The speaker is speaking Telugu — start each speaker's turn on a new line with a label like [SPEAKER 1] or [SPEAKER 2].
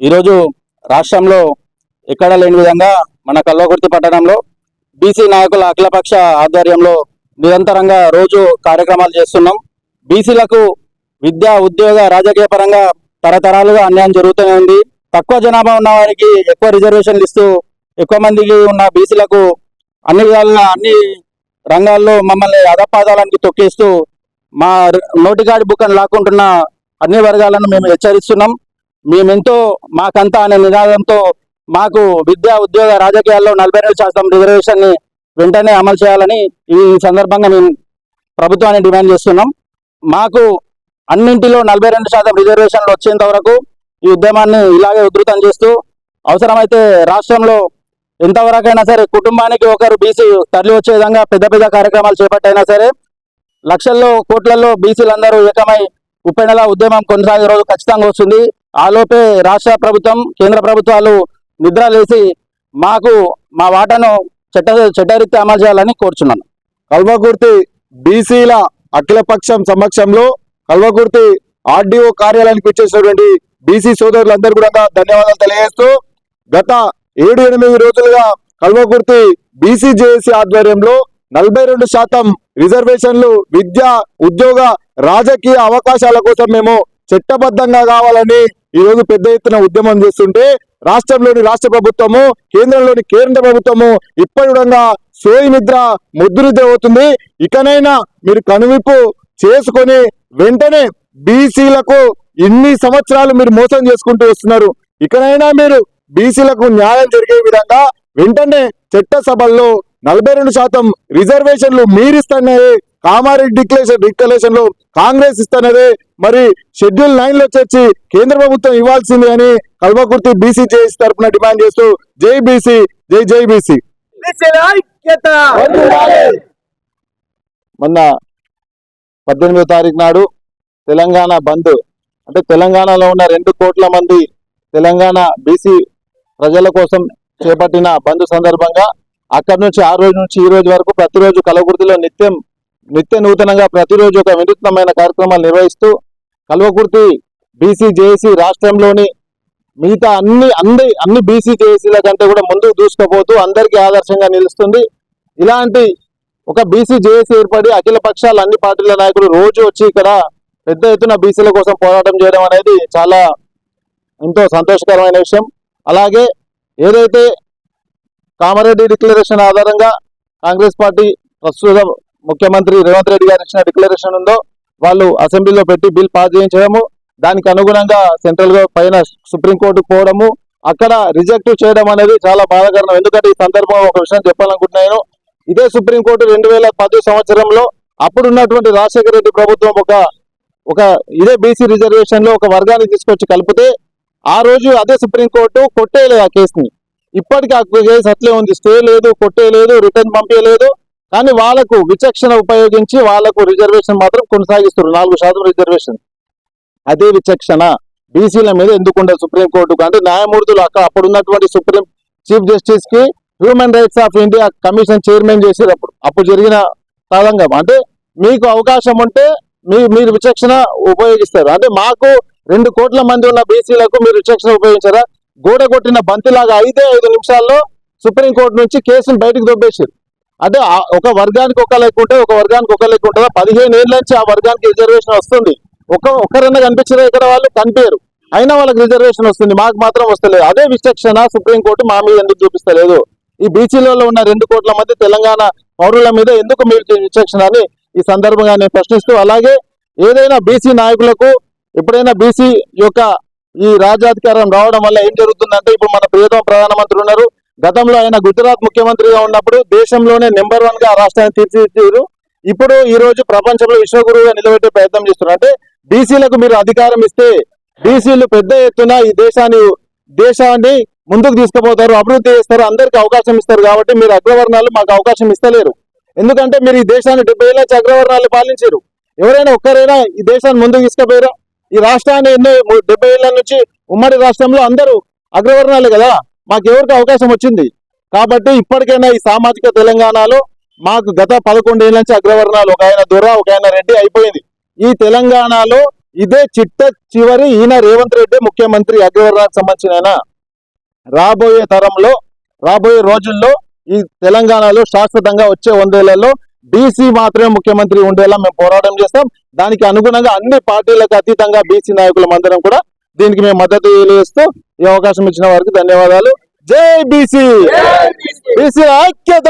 [SPEAKER 1] ఈరోజు రాష్ట్రంలో ఎక్కడా లేని విధంగా మన కల్వకుర్తి పట్టణంలో బీసీ నాయకుల అఖిలపక్ష ఆధ్వర్యంలో నిరంతరంగా రోజు కార్యక్రమాలు చేస్తున్నాం. బీసీలకు విద్యా ఉద్యోగ రాజకీయ పరంగా తరతరాలుగా అన్యాయం జరుగుతూనే ఉంది. తక్కువ జనాభా ఉన్న వారికి ఎక్కువ రిజర్వేషన్లు ఇస్తూ ఎక్కువ మందికి ఉన్న బీసీలకు అన్ని విధాలుగా అన్ని రంగాల్లో మమ్మల్ని అధపాదాలనికి తొక్కేస్తూ మా నోటికాడి బుక్కను లాక్కుంటున్న అన్ని వర్గాలను మేము హెచ్చరిస్తున్నాం. మేమెంతో మాకంతా అనే నినాదంతో మాకు విద్యా ఉద్యోగ రాజకీయాల్లో నలభై రెండు శాతం రిజర్వేషన్ని వెంటనే అమలు చేయాలని ఈ సందర్భంగా మేము ప్రభుత్వాన్ని డిమాండ్ చేస్తున్నాం. మాకు అన్నింటిలో నలభై రెండు శాతం రిజర్వేషన్లు వచ్చేంత వరకు ఈ ఉద్యమాన్ని ఇలాగే ఉధృతం చేస్తూ అవసరమైతే రాష్ట్రంలో ఎంతవరకైనా సరే కుటుంబానికి ఒకరు బీసీ తరలి వచ్చే విధంగా పెద్ద పెద్ద కార్యక్రమాలు చేపట్టైనా సరే లక్షల్లో కోట్లలో బీసీలందరూ ఏకమై ఉప్పెనలా ఉద్యమం కొనసాగే రోజు ఖచ్చితంగా వస్తుంది. ఆలోపే రాష్ట్ర ప్రభుత్వం కేంద్ర ప్రభుత్వాలు నిద్ర లేచి మాకు మా వాటాను చట్ట చట్టరీత్యా అమలు చేయాలని కోరుచున్నాను.
[SPEAKER 2] కల్వకుర్తి బీసీల అఖిలపక్షం సమక్షంలో కల్వకుర్తి ఆర్డీఓ కార్యాలయానికి వచ్చేసినటువంటి బీసీ సోదరులందరూ కూడా ధన్యవాదాలు తెలియజేస్తూ గత ఏడు ఎనిమిది రోజులుగా కల్వకుర్తి బీసీ జేఏసీ ఆధ్వర్యంలో నలభై రెండు శాతం రిజర్వేషన్లు విద్య ఉద్యోగ రాజకీయ అవకాశాల కోసం మేము చట్టబద్ధంగా కావాలని ఈరోజు పెద్ద ఎత్తున ఉద్యమం చేస్తుంటే రాష్ట్రంలోని రాష్ట్ర ప్రభుత్వము కేంద్రంలోని కేంద్ర ప్రభుత్వము ఇప్పటి విధంగా సోయి నిద్ర ముద్దునిద్ర అవుతుంది ఇకనైనా మీరు కనువిప్పు చేసుకొని వెంటనే బీసీలకు ఇన్ని సంవత్సరాలు మీరు మోసం చేసుకుంటూ వస్తున్నారు. ఇకనైనా మీరు బీసీలకు న్యాయం జరిగే విధంగా వెంటనే చట్టసభల్లో నలభై రెండు శాతం రిజర్వేషన్లు మీరిస్తున్నాయి కామారెడ్డి డిక్లరేషన్ డిక్లరేషన్లో కాంగ్రెస్ ఇస్తున్నది. మరి షెడ్యూల్ నైన్లో చేర్చి కేంద్ర ప్రభుత్వం ఇవ్వాల్సింది అని కల్వకుర్తి బీసీ జేఏసీ తరఫున డిమాండ్ చేస్తూ జై బీసీ జై జై బీసీ. మొన్న పద్దెనిమిదో తారీఖు నాడు తెలంగాణ బంద్. అంటే తెలంగాణలో ఉన్న రెండు కోట్ల మంది తెలంగాణ బీసీ ప్రజల కోసం చేపట్టిన బంద్ సందర్భంగా అక్కడి నుంచి ఆ రోజు నుంచి ఈ రోజు వరకు ప్రతిరోజు కలవకుర్తిలో నిత్యం నిత్య నూతనంగా ప్రతిరోజు ఒక వినూత్నమైన కార్యక్రమాలు నిర్వహిస్తూ కల్వకుర్తి బీసీ జేఏసీ రాష్ట్రంలోని మిగతా అన్ని అన్ని అన్ని బీసీ జేఏసీల కంటే కూడా ముందుకు దూసుకుపోతూ అందరికీ ఆదర్శంగా నిలుస్తుంది. ఇలాంటి ఒక బీసీ జేఏసీ ఏర్పడి అఖిల పక్షాలు అన్ని పార్టీల నాయకులు రోజు వచ్చి ఇక్కడ పెద్ద ఎత్తున బీసీల కోసం పోరాటం చేయడం అనేది చాలా ఎంతో సంతోషకరమైన విషయం. అలాగే ఏదైతే కామారెడ్డి డిక్లరేషన్ ఆధారంగా కాంగ్రెస్ పార్టీ ప్రస్తుత ముఖ్యమంత్రి రేవంత్ రెడ్డి గారు ఇచ్చిన డిక్లరేషన్ ఉందో వాళ్ళు అసెంబ్లీలో పెట్టి బిల్ పాస్ చేయించడము దానికి అనుగుణంగా సెంట్రల్ పైన సుప్రీంకోర్టుకు పోవడము అక్కడ రిజెక్ట్ చేయడం అనేది చాలా బాధాకరణం ఎందుకంటే ఈ సందర్భంగా ఒక విషయం చెప్పాలనుకుంటున్నాను ఇదే సుప్రీంకోర్టు రెండు వేల పది సంవత్సరంలో అప్పుడున్నటువంటి రాజశేఖర రెడ్డి ప్రభుత్వం ఒక ఒక ఇదే బీసీ రిజర్వేషన్లో ఒక వర్గాన్ని తీసుకొచ్చి కలిపితే ఆ రోజు అదే సుప్రీంకోర్టు కొట్టేయలేదు ఆ కేసుని. ఇప్పటికీ ఆ కేసు అట్లే ఉంది. స్టే లేదు కొట్టేయలేదు రిటర్న్ పంపించలేదు. కానీ వాళ్ళకు విచక్షణ ఉపయోగించి వాళ్ళకు రిజర్వేషన్ మాత్రం కొనసాగిస్తారు నాలుగు శాతం రిజర్వేషన్ అదే విచక్షణ. బీసీల మీద ఎందుకు ఉండదు సుప్రీంకోర్టుకు అంటే న్యాయమూర్తులు అక్కడ అప్పుడు ఉన్నటువంటి supreme chief జస్టిస్కి human rights of India commission chairman చేసేటప్పుడు అప్పుడు జరిగిన తదంగం అంటే మీకు అవకాశం ఉంటే మీ మీరు విచక్షణ ఉపయోగిస్తారు. అంటే మాకు రెండు కోట్ల మంది ఉన్న బీసీలకు మీరు విచక్షణ ఉపయోగించారా? గోడ కొట్టిన బంతిలాగా ఐదే ఐదు నిమిషాల్లో సుప్రీంకోర్టు నుంచి కేసును బయటకు దొబ్బేసారు అంటే ఒక వర్గానికి ఒక లెక్క ఉంటే ఒక వర్గానికి ఒక లెక్క పదిహేను ఏళ్ళ నుంచి ఆ వర్గానికి రిజర్వేషన్ వస్తుంది. ఒక ఒకరన్నా కనిపించరా ఇక్కడ వాళ్ళు కనిపించరు. అయినా వాళ్ళకి రిజర్వేషన్ వస్తుంది. మాకు మాత్రం వస్తలేదు. అదే విచక్షణ సుప్రీంకోర్టు మా మీద ఎందుకు చూపిస్తలేదు? ఈ బీసీలలో ఉన్న రెండు కోట్ల మంది తెలంగాణ పౌరుల మీద ఎందుకు మీరు విచక్షణ అని ఈ సందర్భంగా నేను ప్రశ్నిస్తూ అలాగే ఏదైనా బీసీ నాయకులకు ఎప్పుడైనా బీసీ యొక్క ఈ రాజ్యాధికారం రావడం వల్ల ఏం జరుగుతుందంటే ఇప్పుడు మన ప్రియతమ ప్రధానమంత్రి ఉన్నారు. గతంలో ఆయన గుజరాత్ ముఖ్యమంత్రిగా ఉన్నప్పుడు దేశంలోనే నెంబర్ వన్గా రాష్ట్రాన్ని తీర్చిదిద్దారు. ఇప్పుడు ఈ రోజు ప్రపంచంలో విశ్వగురువుగా నిలబెట్టే ప్రయత్నం చేస్తున్నారు. అంటే బీసీలకు మీరు అధికారం ఇస్తే బీసీలు పెద్ద ఎత్తున ఈ దేశాన్ని దేశాన్ని ముందుకు తీసుకుపోతారు అభివృద్ధి చేస్తారు అందరికి అవకాశం ఇస్తారు కాబట్టి మీరు అగ్రవర్ణాలు మాకు అవకాశం ఇస్తలేరు. ఎందుకంటే మీరు ఈ దేశాన్ని డెబ్బై ఏళ్ళ అగ్రవర్ణాలు పాలించారు. ఎవరైనా ఒక్కరైనా ఈ దేశాన్ని ముందుకు తీసుకుపోయారా? ఈ రాష్ట్రాన్ని ఎన్నో డెబ్బై ఏళ్ళ నుంచి ఉమ్మడి రాష్ట్రంలో అందరూ అగ్రవర్ణాలే కదా. మాకు ఎవరికి అవకాశం వచ్చింది? కాబట్టి ఇప్పటికైనా ఈ సామాజిక తెలంగాణలో మాకు గత పదకొండేళ్ళ నుంచి అగ్రవర్ణాలు ఒక ఆయన దొర ఒక ఆయన రెడ్డి అయిపోయింది. ఈ తెలంగాణలో
[SPEAKER 3] ఇదే చిట్ట చివరి ఈయన రేవంత్ రెడ్డి ముఖ్యమంత్రి అగ్రవర్ణానికి సంబంధించిన రాబోయే తరంలో రాబోయే రోజుల్లో ఈ తెలంగాణలో శాశ్వతంగా వచ్చే వందేళ్ళలో బీసీ మాత్రమే ముఖ్యమంత్రి ఉండేలా మేము పోరాటం చేస్తాం. దానికి అనుగుణంగా అన్ని పార్టీలకు అతీతంగా బీసీ నాయకులం అందరం కూడా దీనికి మేము మద్దతు తెలియజేస్తూ ఈ అవకాశం ఇచ్చిన వారికి ధన్యవాదాలు. జై బీసీ బీసీ ఐక్యత!